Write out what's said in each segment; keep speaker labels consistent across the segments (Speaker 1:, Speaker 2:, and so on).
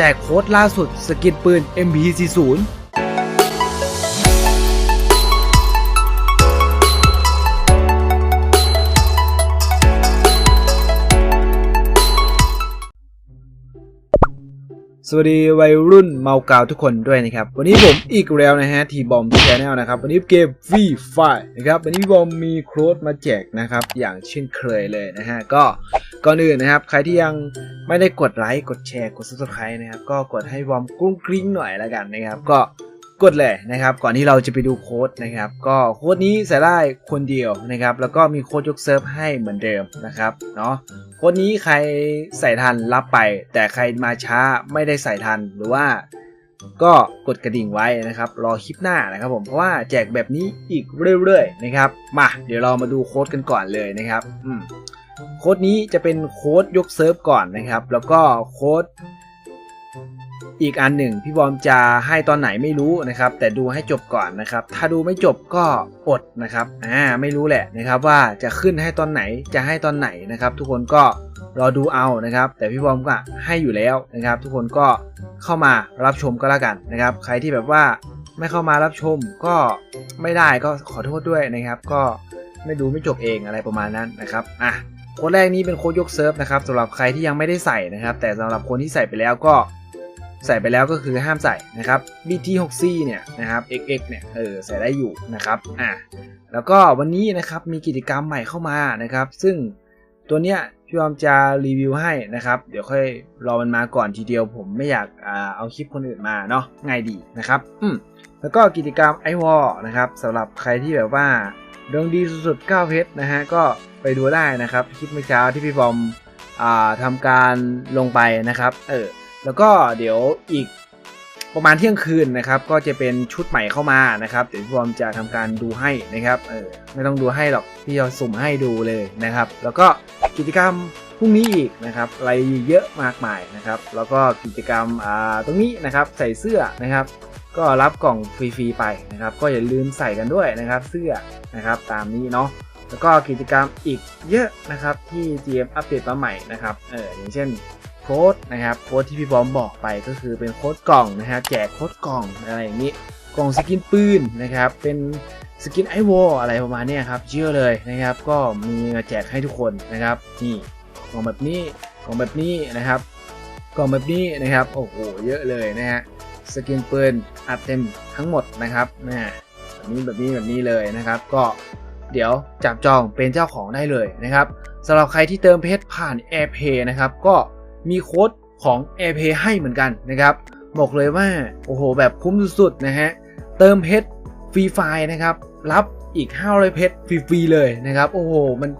Speaker 1: จกโค้ดล่าสุดสกินปืน MP40 สวัสดีวัยรุ่นเมากาวทุกคนด้วยนะครับ วันนี้ผมอีกแล้วนะฮะ ทีบอมแชแนลนะครับ วันนี้เกมฟรีไฟนะครับ วันนี้บอมมีโค้ดมาแจกนะครับ อย่างเช่นเคยเลยนะฮะ ก็ก่อนอื่นนะครับ ใครที่ยังไม่ได้กดไลค์ กดแชร์ กดซับสไครต์นะครับ ก็กดให้บอมกรุ้งกริ้งหน่อยแล้วกันนะครับ ก็ กดเลยนะครับ ก่อนที่เราจะไปดูโค้ดนะครับ ก็โค้ดนี้ใส่ได้คนเดียวนะครับ แล้วก็มีโค้ดยกเซิร์ฟให้เหมือนเดิมนะครับเนาะโค้ดนี้ใครใส่ทันรับไป แต่ใครมาช้าไม่ได้ใส่ทันหรือว่าก็กดกระดิ่งไว้นะครับ รอคลิปหน้านะครับผมเพราะว่าแจกแบบนี้อีกเรื่อยๆนะครับ มา เดี๋ยวเรามาดูโค้ดกันก่อนเลยนะครับโค้ดนี้จะเป็นโค้ดยกเซิร์ฟก่อนนะครับ แล้วก็โค้ด อีกอันหนึ่งพี่บอมจะให้ตอนไหนไม่รู้นะครับ แต่ดูให้จบก่อนนะครับ ถ้าดูไม่จบก็อดนะครับอ่าไม่รู้แหละนะครับว่าจะขึ้นให้ตอนไหนจะให้ตอนไหนนะครับ ทุกคนก็รอดูเอานะครับ แต่พี่บอมก็ให้อยู่แล้วนะครับ ทุกคนก็เข้ามารับชมก็แล้วกันนะครับ ใครที่แบบว่าไม่เข้ามารับชมก็ไม่ได้ก็ขอโทษด้วยนะครับ ก็ไม่ดูไม่จบเองอะไรประมาณนั้นนะครับอะโค้ดแรกนี้เป็นโค้ดยกเซิร์ฟนะครับสำหรับใครที่ยังไม่ได้ใส่นะครับ แต่สำหรับคนที่ใส่ไปแล้วก็ ใส่ไปแล้วก็คือห้ามใส่นะครับ BT6C เนี่ยนะครับ XX เนี่ยเออใส่ได้อยู่นะครับอะแล้วก็วันนี้นะครับมีกิจกรรมใหม่เข้ามานะครับ ซึ่งตัวเนี้ยพี่ออมจะรีวิวให้นะครับ เดี๋ยวค่อยรอมันมาก่อนทีเดียวผมไม่อยากอเอาคลิปคนอื่นมาเนาะง่ายดีนะครับอืมแล้วก็กิจกรรมไอวอลนะครับสำหรับใครที่แบบว่าดวงดีสุดๆ9เพชรนะฮะก็ไปดูได้นะครับคลิปเมื่อเช้าที่พี่บอมอ่าทำการลงไปนะครับ เออ แล้วก็เดี๋ยวอีกประมาณเที่ยงคืนนะครับก็จะเป็นชุดใหม่เข้ามานะครับเดี๋ยวพี่บอมจะทำการดูให้นะครับเออไม่ต้องดูให้หรอกพี่จะสุ่มให้ดูเลยนะครับ แล้วก็กิจกรรมพรุ่งนี้อีกนะครับอะไรเยอะมากมายนะครับ แล้วก็กิจกรรมอ่าตรงนี้นะครับใส่เสื้อนะครับ ก็รับกล่องฟรีๆไปนะครับ ก็อย่าลืมใส่กันด้วยนะครับเสื้อนะครับตามนี้เนาะแล้วก็กิจกรรมอีกเยอะนะครับที่ GM อัปเดตมาใหม่นะครับเอออย่างเช่น โค้ดนะครับโค้ดที่พี่บอมบอกไปก็คือเป็นโค้ดกล่องนะฮะแจกโค้ดกล่องอะไรอย่างนี้กล่องสกินปืนนะครับ เป็นสกินไอวอลอะไรประมาณนี้ครับเชื่อเลยนะครับ ก็มีมาแจกให้ทุกคนนะครับนี่กล่องแบบนี้กล่องแบบนี้นะครับกล่องแบบนี้นะครับโอ้โหเยอะเลยนะฮะสกินปืนอัดเต็มทั้งหมดนะครับนะแบบนี้แบบนี้แบบนี้เลยนะครับ ก็เดี๋ยวจับจองเป็นเจ้าของได้เลยนะครับสำหรับใครที่เติมเพชรผ่าน AirPay นะครับก็ มีโค้ดของ AirPay ให้เหมือนกันนะครับ บอกเลยว่า โอ้โห แบบคุ้มสุดๆนะฮะ เติมเพชรฟรีไฟล์นะครับ รับอีก 500 เพชรฟรีๆเลยนะครับ โอ้โห มัน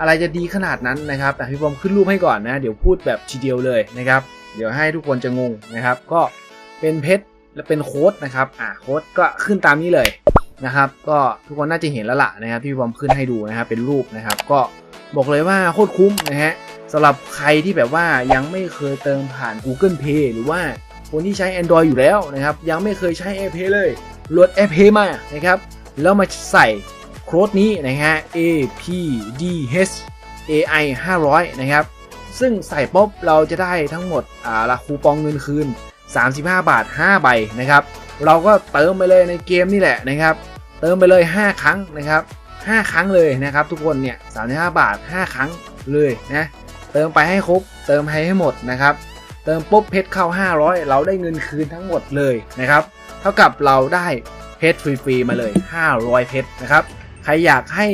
Speaker 1: อะไรจะดีขนาดนั้นนะครับแต่พี่บอมขึ้นรูปให้ก่อนนะ เดี๋ยวพูดแบบทีเดียวเลยนะครับ เดี๋ยวให้ทุกคนจะงงนะครับ ก็เป็นเพชรและเป็นโค้ดนะครับ อ่าโค้ดก็ขึ้นตามนี้เลยนะครับ ก็ทุกคนน่าจะเห็นแล้วล่ะนะครับที่พี่บอมขึ้นให้ดูนะครับเป็นรูปนะครับ ก็บอกเลยว่าโคตรคุ้มนะฮะ สำหรับใครที่แบบว่ายังไม่เคยเติมผ่าน Google Pay หรือว่าคนที่ใช้ Android อยู่แล้วนะครับ ยังไม่เคยใช้ AirPay เลยโหลด AirPay มานะครับ แล้วมาใส่โค้ดนี้นะฮะ APDH AI 500 นะครับ ซึ่งใส่ปุ๊บเราจะได้ทั้งหมดอ่าละคูปองเงินคืน 35 บาท 5 ใบนะครับ เราก็เติมไปเลยในเกมนี่แหละนะครับ เติมไปเลย 5 ครั้งนะครับ 5 ครั้งเลยนะครับ ทุกคนเนี่ย 35 บาท 5 ครั้งเลยนะ เติมไปให้ครบ เติมให้ให้หมดนะครับ เติมปุ๊บเพชรเข้า 500 เราได้เงินคืนทั้งหมดเลยนะครับ เท่ากับเราได้เพชรฟรีๆมาเลย 500 เพชรนะครับ ใครอยากให้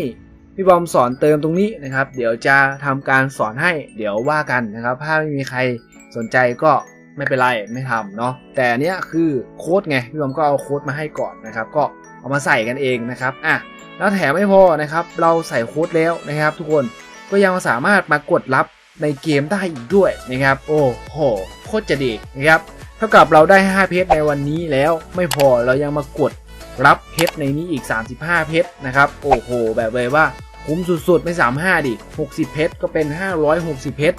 Speaker 1: พี่บอมสอนเติมตรงนี้นะครับ เดี๋ยวจะทำการสอนให้เดี๋ยวว่ากันนะครับ ถ้าไม่มีใครสนใจก็ไม่เป็นไรไม่ทำเนาะแต่อันเนี้ยคือโค้ดไงพี่บอมก็เอาโค้ดมาให้ก่อนนะครับ ก็เอามาใส่กันเองนะครับอะแล้วแถมไม่พอนะครับ เราใส่โค้ดแล้วนะครับ ทุกคนก็ยังสามารถมากดรับ ในเกมได้อีกด้วยนะครับ โอ้โหโคตรจะดีนะครับเท่ากับเราได้ 5 เพชรในวันนี้แล้วไม่พอเรายังมากดรับเพชรในนี้อีก 35 เพชรนะครับ โอ้โห แบบเลยว่าคุ้มสุดๆ ไม่ 35 ดิ 60 เพชรก็เป็น 560 เพชร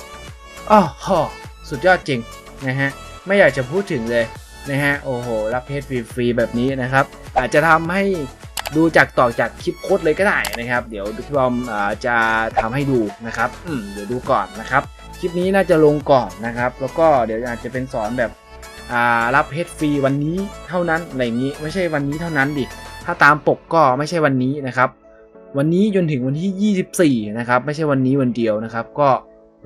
Speaker 1: อ้อหอสุดยอดจริงนะฮะ ไม่อยากจะพูดถึงเลยนะฮะ โอ้โห รับเพชรฟรีๆแบบนี้นะครับ อาจจะทำให้ ดูจากต่อจากคลิปโค้ดเลยก็ได้นะครับ เดี๋ยวพี่บอมจะทำให้ดูนะครับเดี๋ยวดูก่อนนะครับ คลิปนี้น่าจะลงก่อนนะครับ แล้วก็เดี๋ยวอาจจะเป็นสอนแบบรับเพชรฟรีวันนี้เท่านั้นอะไรนี้ไม่ใช่วันนี้เท่านั้นดิถ้าตามปกก็ไม่ใช่วันนี้นะครับ วันนี้จนถึงวันที่ 24 นะครับ ไม่ใช่วันนี้วันเดียวนะครับ ก็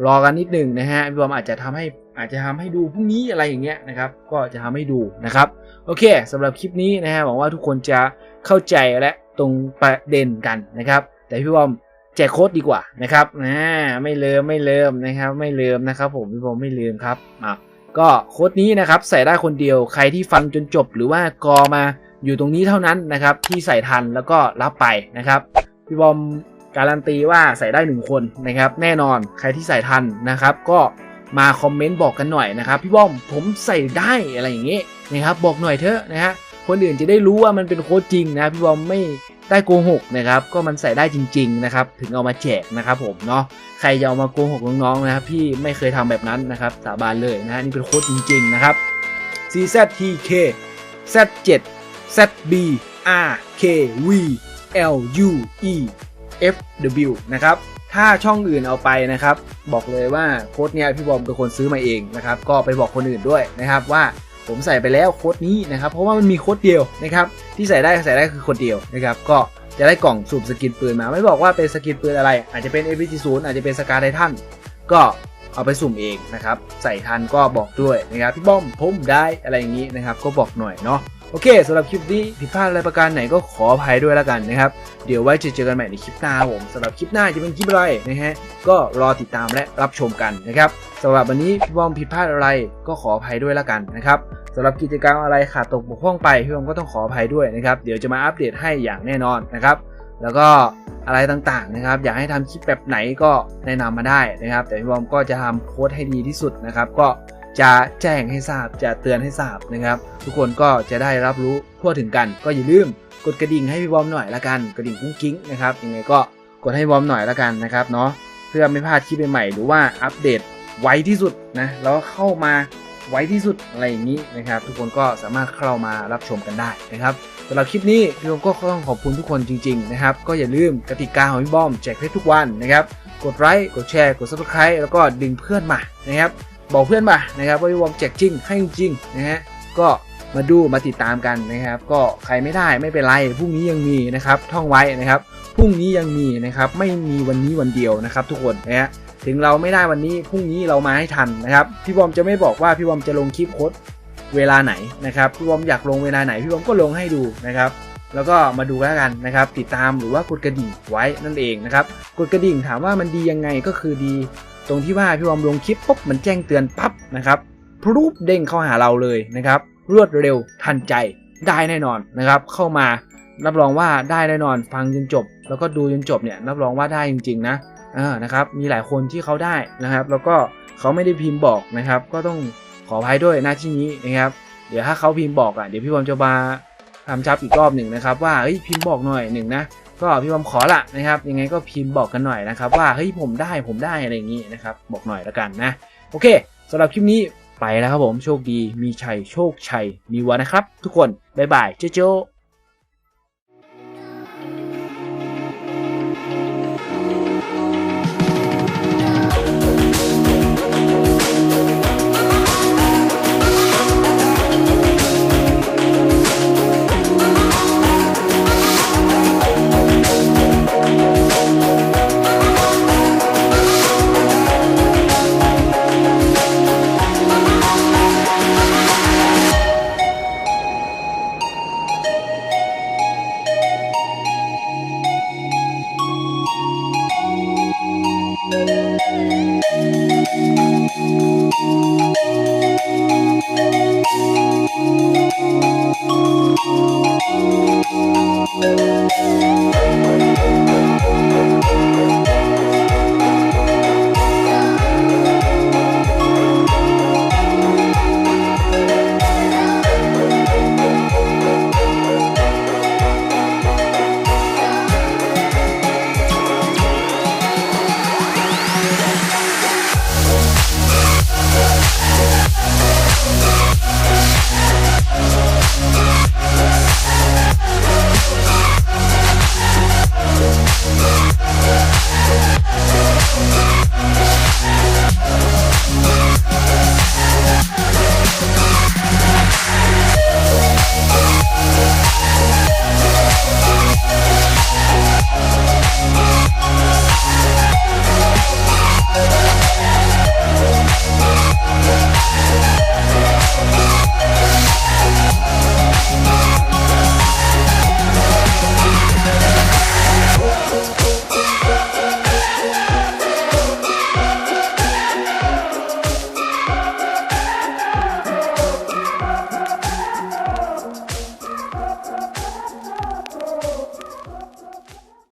Speaker 1: รอกันนิดหนึ่งนะฮะพี่บอมอาจจะทำให้อาจจะทำให้ดูพรุ่งนี้อะไรอย่างเงี้ยนะครับ ก็จะทำให้ดูนะครับ โอเคสำหรับคลิปนี้นะฮะหวังว่าทุกคนจะ เข้าใจและตรงประเด็นกันนะครับ แต่พี่บอมแจกโค้ดดีกว่านะครับนะไม่เลิมไม่เลิมนะครับ ไม่เลิมนะครับผมพี่บอมไม่ลืมครับอะก็โค้ดนี้นะครับใส่ได้คนเดียวใครที่ฟังจนจบหรือว่ากอมาอยู่ตรงนี้เท่านั้นนะครับ ที่ใส่ทันแล้วก็รับไปนะครับพี่บอมการันตีว่าใส่ได้หนึ่งคนนะครับ แน่นอนใครที่ใส่ทันนะครับ ก็มาคอมเมนต์บอกกันหน่อยนะครับ พี่บอมผมใส่ได้อะไรอย่างเงี้ยนะครับ บอกหน่อยเถอะนะฮะ คนอื่นจะได้รู้ว่ามันเป็นโค้ดจริงนะพี่บอมไม่ได้โกหกนะครับก็มันใส่ได้จริง ๆ นะครับ ถึงเอามาแจกนะครับผมเนาะใครจะเอามาโกหกน้องๆนะครับพี่ไม่เคยทำแบบนั้นนะครับสาบานเลยนะฮะนี่เป็นโค้ดจริง ๆ นะครับ CZTK Z7 ZB R K V L U E F W นะครับถ้าช่องอื่นเอาไปนะครับ บอกเลยว่าโค้ดเนี้ยพี่บอมเป็นคนซื้อมาเองนะครับ ก็ไปบอกคนอื่นด้วยนะครับว่า ผมใส่ไปแล้วโค้ดนี้นะครับเพราะว่ามันมีโค้ดเดียวนะครับที่ใส่ได้ใส่ได้คือคนเดียวนะครับก็จะได้กล่องสูบสกินปืนมาไม่บอกว่าเป็นสกินปืนอะไร อาจจะเป็น a p g 0อาจจะเป็นสกาไททันก็เอาไปสุ่มเองนะครับ ใส่ทันก็บอกด้วยนะครับพี่บอมผมได้อะไรอย่างนี้นะครับ ก็บอกหน่อยเนาะ โอเคสำหรับคลิปนี้ผิดพลาดอะไรประการไหนก็ขออภัยด้วยแล้วกันนะครับ เดี๋ยวไว้จะเจอกันใหม่ในคลิปหน้าผมสำหรับคลิปหน้าจะเป็นคลิปอะไรนะฮะก็รอติดตามและรับชมกันนะครับสำหรับวันนี้พี่บอมผิดพลาดอะไรก็ขออภัยด้วยแล้วกันนะครับสำหรับกิจกรรมอะไรขาดตกบกพร่องไปพี่บอมก็ต้องขออภัยด้วยนะครับเดี๋ยวจะมาอัปเดตให้อย่างแน่นอนนะครับแล้วก็อะไรต่างๆนะครับ อยากให้ทำคลิปแบบไหนก็แนะนำมาได้นะครับ แต่พี่บอมก็จะทำโค้ดให้ดีที่สุดนะครับ ก็ จะแจ้งให้ทราบจะเตือนให้ทราบนะครับ ทุกคนก็จะได้รับรู้ทั่วถึงกัน ก็อย่าลืมกดกระดิ่งให้พี่บอมหน่อยละกันกระดิ่งกุ้งกิ้งนะครับยังไงก็กดให้บอมหน่อยละกันนะครับเนาะเพื่อไม่พลาดคลิปใหม่ๆหรือว่าอัปเดตไวที่สุดนะแล้วเข้ามาไวที่สุดอะไรอย่างนี้นะครับ ทุกคนก็สามารถเข้ามารับชมกันได้นะครับสำหรับคลิปนี้พี่บอมก็ต้องขอบคุณทุกคนจริง ๆ นะครับ ก็อย่าลืมกติกาของพี่บอมแจกเพชรทุกวันนะครับ กดไลค์กดแชร์กด subscribe แล้วก็ดึงเพื่อนมานะครับ บอกเพื่อนมานะครับว่าพี่บอมแจกจริงให้จริงนะฮะก็มาดูมาติดตามกันนะครับ ก็ใครไม่ได้ไม่เป็นไรพรุ่งนี้ยังมีนะครับท่องไว้นะครับพรุ่งนี้ยังมีนะครับไม่มีวันนี้วันเดียวนะครับ ทุกคนนะฮะถึงเราไม่ได้วันนี้พรุ่งนี้เรามาให้ทันนะครับ พี่บอมจะไม่บอกว่าพี่บอมจะลงคลิปโค้ดเวลาไหนนะครับพี่บอมอยากลงเวลาไหนพี่บอมก็ลงให้ดูนะครับแล้วก็มาดูแล้วกันนะครับ ติดตามหรือว่ากดกระดิ่งไว้นั่นเองนะครับกดกระดิ่งถามว่ามันดียังไงก็คือดี ตรงที่ว่าพี่บอมลงคลิปปุ๊บมันแจ้งเตือนปั๊บนะครับพรูปเด้งเข้าหาเราเลยนะครับรวดเร็วทันใจได้แน่นอนนะครับ เข้ามารับรองว่าได้แน่นอนฟังจนจบ แล้วก็ดูจนจบเนี่ยรับรองว่าได้จริง ๆ นะอ่านะครับมีหลายคนที่เขาได้นะครับ แล้วก็เขาไม่ได้พิมพ์บอกนะครับ ก็ต้องขออภัยด้วยหน้าที่นี้นะครับเดี๋ยวถ้าเขาพิมพ์บอกอะเดี๋ยวพี่บอมจะมาทำชับอีกรอบหนึ่งนะครับ ว่าเฮ้ยพิมพ์บอกหน่อยหนึ่งนะ ก็พี่บอมขอละนะครับ ยังไงก็พิมพ์บอกกันหน่อยนะครับ ว่าเฮ้ยผมได้ผมได้อะไรอย่างนี้นะครับ บอกหน่อยละกันนะ โอเคสำหรับคลิปนี้ไปแล้วครับผมโชคดีมีชัยโชคชัยมีวันนะครับ ทุกคนบ๊ายบายเจ้า